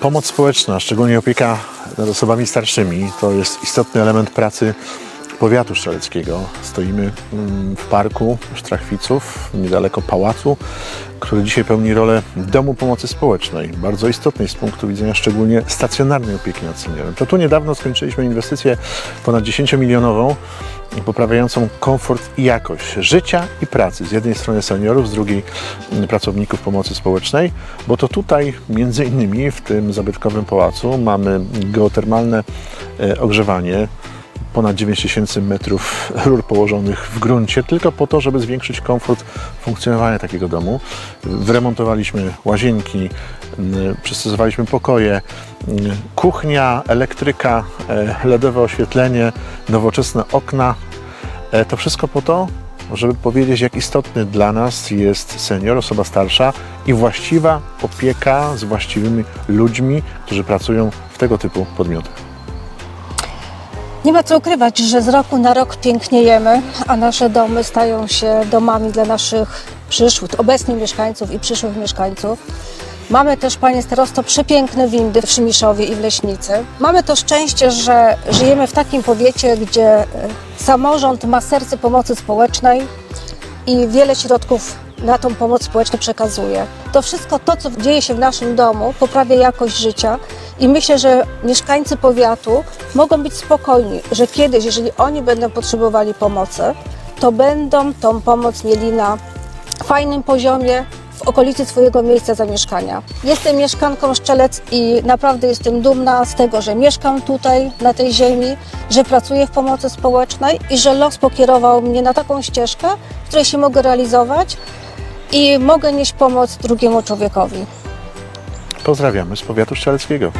Pomoc społeczna, szczególnie opieka nad osobami starszymi, to jest istotny element pracy powiatu strzeleckiego. Stoimy mm, w parku Sztrachwiców, niedaleko pałacu, który dzisiaj pełni rolę Domu Pomocy Społecznej, bardzo istotnej z punktu widzenia szczególnie stacjonarnej opieki nad seniorem. To tu niedawno skończyliśmy inwestycję ponad 10-milionową, poprawiającą komfort i jakość życia i pracy z jednej strony seniorów, z drugiej mm, pracowników pomocy społecznej, bo to tutaj między innymi w tym zabytkowym pałacu mamy geotermalne e, ogrzewanie, ponad 9 tysięcy metrów rur położonych w gruncie, tylko po to, żeby zwiększyć komfort funkcjonowania takiego domu. Wyremontowaliśmy łazienki, mm, przystosowaliśmy pokoje, mm, kuchnia, elektryka, e, LEDowe oświetlenie, nowoczesne okna. E, To wszystko po to, żeby powiedzieć, jak istotny dla nas jest senior, osoba starsza i właściwa opieka z właściwymi ludźmi, którzy pracują w tego typu podmiotach. Nie ma co ukrywać, że z roku na rok piękniejemy, a nasze domy stają się domami dla naszych przyszłych, obecnych mieszkańców i przyszłych mieszkańców. Mamy też, panie starosto, przepiękne windy w Szymiszowie i w Leśnicy. Mamy to szczęście, że żyjemy w takim powiecie, gdzie e, samorząd ma serce pomocy społecznej i wiele środków na tą pomoc społeczną przekazuje. To wszystko to, co dzieje się w naszym domu, poprawia jakość życia i myślę, że mieszkańcy powiatu mogą być spokojni, że kiedyś, jeżeli oni będą potrzebowali pomocy, to będą tą pomoc mieli na fajnym poziomie w okolicy swojego miejsca zamieszkania. Jestem mieszkanką Szczelec i naprawdę jestem dumna z tego, że mieszkam tutaj, na tej ziemi, że pracuję w pomocy społecznej i że los pokierował mnie na taką ścieżkę, w której się mogę realizować i mogę nieść pomoc drugiemu człowiekowi. Pozdrawiamy z powiatu strzeleckiego.